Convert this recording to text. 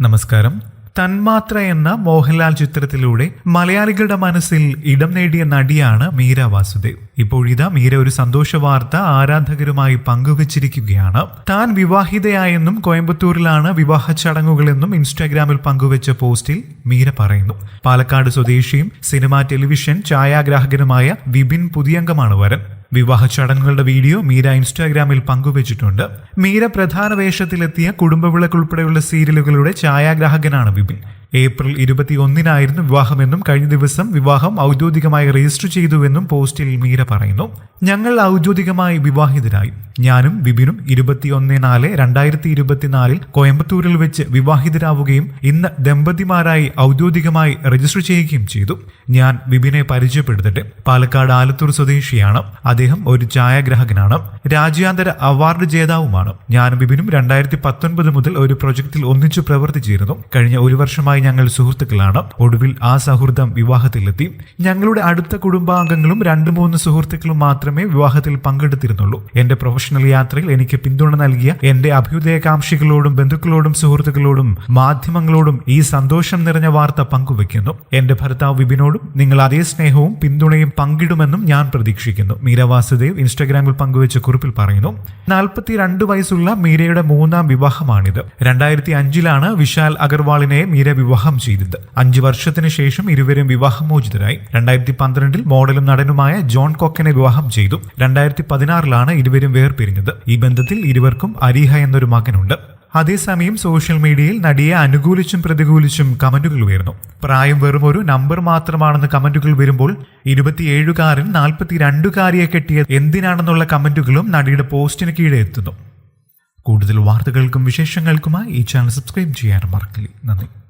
നമസ്കാരം. തന്മാത്ര എന്ന മോഹൻലാൽ ചിത്രത്തിലൂടെ മലയാളികളുടെ മനസ്സിൽ ഇടം നേടിയ നടിയാണ് മീര വാസുദേവ്. ഇപ്പോഴിതാ മീര ഒരു സന്തോഷ വാർത്ത ആരാധകരുമായി പങ്കുവച്ചിരിക്കുകയാണ്. താൻ വിവാഹിതയായെന്നും കോയമ്പത്തൂരിലാണ് വിവാഹ ചടങ്ങുകളെന്നും ഇൻസ്റ്റാഗ്രാമിൽ പങ്കുവച്ച പോസ്റ്റിൽ മീര പറയുന്നു. പാലക്കാട് സ്വദേശിയും സിനിമ ടെലിവിഷൻ ഛായാഗ്രാഹകനുമായ വിപിൻ പുതിയംഗമാണ് വരൻ. വിവാഹ ചടങ്ങുകളുടെ വീഡിയോ മീര ഇൻസ്റ്റാഗ്രാമിൽ പങ്കുവച്ചിട്ടുണ്ട്. മീര പ്രധാന വേഷത്തിലെത്തിയ കുടുംബവിളക്ക് ഉൾപ്പെടെയുള്ള സീരിയലുകളുടെ ഛായാഗ്രാഹകനാണ് വിപിൻ. ഏപ്രിൽ ഇരുപത്തിയൊന്നിനായിരുന്നു വിവാഹമെന്നും കഴിഞ്ഞ ദിവസം വിവാഹം ഔദ്യോഗികമായി രജിസ്റ്റർ ചെയ്തുവെന്നും പോസ്റ്റിൽ മീര പറയുന്നു. ഞങ്ങൾ ഔദ്യോഗികമായി വിവാഹിതരായി. ഞാനും വിപിനും ഇരുപത്തിയൊന്ന് നാല് രണ്ടായിരത്തി ഇരുപത്തിനാലിൽ കോയമ്പത്തൂരിൽ വെച്ച് വിവാഹിതരാവുകയും ഇന്ന് ദമ്പതിമാരായി ഔദ്യോഗികമായി രജിസ്റ്റർ ചെയ്യുകയും ചെയ്തു. ഞാൻ വിപിനെ പരിചയപ്പെടുത്തട്ടെ. പാലക്കാട് ആലത്തൂർ സ്വദേശിയാണ്. അദ്ദേഹം ഒരു ഛായാഗ്രാഹകനാണ്. രാജ്യാന്തര അവാർഡ് ജേതാവുമാണ്. ഞാനും വിപിനും രണ്ടായിരത്തി പത്തൊൻപത് മുതൽ ഒരു പ്രൊജക്ടിൽ ഒന്നിച്ചു പ്രവർത്തിച്ചിരുന്നു. കഴിഞ്ഞ ഒരു വർഷമായി ഞങ്ങൾ സുഹൃത്തുക്കളാണ്. ഒടുവിൽ ആ സൗഹൃദം വിവാഹത്തിലെത്തി. ഞങ്ങളുടെ അടുത്ത കുടുംബാംഗങ്ങളും രണ്ട് മൂന്ന് സുഹൃത്തുക്കളും മാത്രമേ വിവാഹത്തിൽ പങ്കെടുത്തിരുന്നുള്ളൂ. എന്റെ പ്രൊഫഷണൽ യാത്രയിൽ എനിക്ക് പിന്തുണ നൽകിയ എന്റെ അഭ്യുദയകാംക്ഷികളോടും ബന്ധുക്കളോടും സുഹൃത്തുക്കളോടും മാധ്യമങ്ങളോടും ഈ സന്തോഷം നിറഞ്ഞ വാർത്ത പങ്കുവെക്കുന്നു എന്റെ ഭർത്താവ് വിപിനോടും നിങ്ങൾ അതേ സ്നേഹവും പിന്തുണയും പങ്കിടുമെന്നും ഞാൻ പ്രതീക്ഷിക്കുന്നു. മീര വാസുദേവ് ഇൻസ്റ്റാഗ്രാമിൽ പങ്കുവച്ച കുറിപ്പിൽ പറയുന്നു നാൽപ്പത്തിരണ്ട് വയസ്സുള്ള മീരയുടെ മൂന്നാം വിവാഹമാണിത്. രണ്ടായിരത്തി അഞ്ചിലാണ് വിശാൽ അഗർവാളിനെ മീര വിവാഹം ചെയ്തത്. അഞ്ചു വർഷത്തിന് ശേഷം ഇരുവരും വിവാഹമോചിതരായി. രണ്ടായിരത്തി പന്ത്രണ്ടിൽ മോഡലും നടനുമായ ജോൺ കൊക്കനെ വിവാഹം ചെയ്തു. രണ്ടായിരത്തി പതിനാറിലാണ് ഇരുവരും വേർപിരിഞ്ഞത്. ഈ ബന്ധത്തിൽ ഇരുവർക്കും അരിഹ എന്നൊരു മകനുണ്ട്. അതേസമയം സോഷ്യൽ മീഡിയയിൽ നടിയെ അനുകൂലിച്ചും പ്രതികൂലിച്ചും കമന്റുകൾ ഉയർന്നു. പ്രായം വെറും ഒരു നമ്പർ മാത്രമാണെന്ന് കമന്റുകൾ വരുമ്പോൾ ഇരുപത്തിയേഴുകാരൻ നാൽപ്പത്തിരണ്ടുകാരിയെ കെട്ടിയത് എന്തിനാണെന്നുള്ള കമന്റുകളും നടിയുടെ പോസ്റ്റിന് കീഴെ എത്തുന്നു. കൂടുതൽ വാർത്തകൾക്കും വിശേഷങ്ങൾക്കുമായി ഈ ചാനൽ സബ്സ്ക്രൈബ് ചെയ്യാൻ മറക്കില്ല. നന്ദി.